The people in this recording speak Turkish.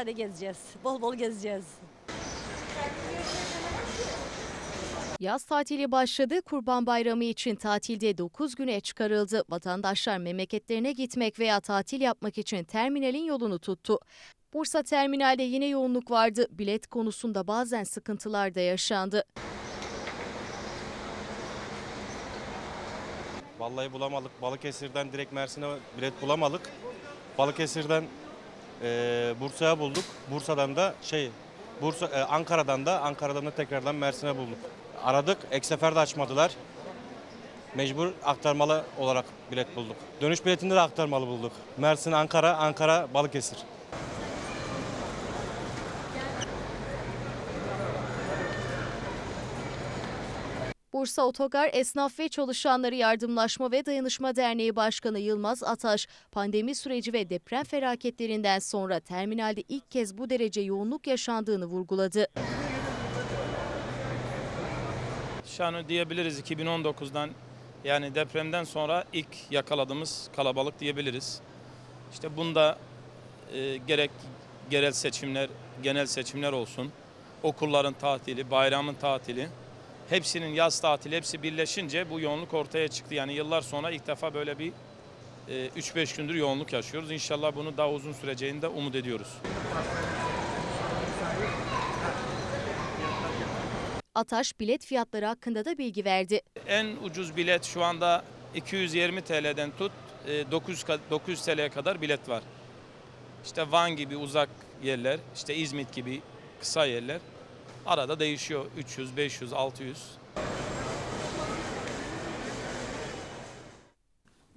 Öyle gezeceğiz. Bol bol gezeceğiz. Yaz tatili başladı. Kurban Bayramı için tatilde 9 güne çıkarıldı. Vatandaşlar memleketlerine gitmek veya tatil yapmak için terminalin yolunu tuttu. Bursa terminalde yine yoğunluk vardı. Bilet konusunda bazen sıkıntılar da yaşandı. Vallahi bulamadık. Balıkesir'den direkt Mersin'e bilet bulamadık. Balıkesir'den eee, Bursa'ya bulduk. Bursa'dan da şey Bursa eee, Ankara'dan da Ankara'dan da tekrardan Mersin'e bulduk. Aradık. Ek de açmadılar. Mecbur aktarmalı olarak bilet bulduk. Dönüş biletinde de aktarmalı bulduk. Mersin, Ankara, Ankara, Balıkesir. Bursa Otogar Esnaf ve Çalışanları Yardımlaşma ve Dayanışma Derneği Başkanı Yılmaz Ataş, pandemi süreci ve deprem felaketlerinden sonra terminalde ilk kez bu derece yoğunluk yaşandığını vurguladı. Şanı diyebiliriz 2019'dan yani depremden sonra ilk yakaladığımız kalabalık diyebiliriz. İşte bunda e, gerek yerel seçimler, genel seçimler olsun, okulların tatili, bayramın tatili, hepsinin yaz tatili hepsi birleşince bu yoğunluk ortaya çıktı. Yani yıllar sonra ilk defa böyle bir e, 3-5 gündür yoğunluk yaşıyoruz. İnşallah bunu daha uzun süreceğini de umut ediyoruz. Ataş bilet fiyatları hakkında da bilgi verdi. En ucuz bilet şu anda 220 TL'den tut e, 900 ka- 900 TL'ye kadar bilet var. İşte Van gibi uzak yerler, işte İzmit gibi kısa yerler Arada değişiyor 300, 500, 600.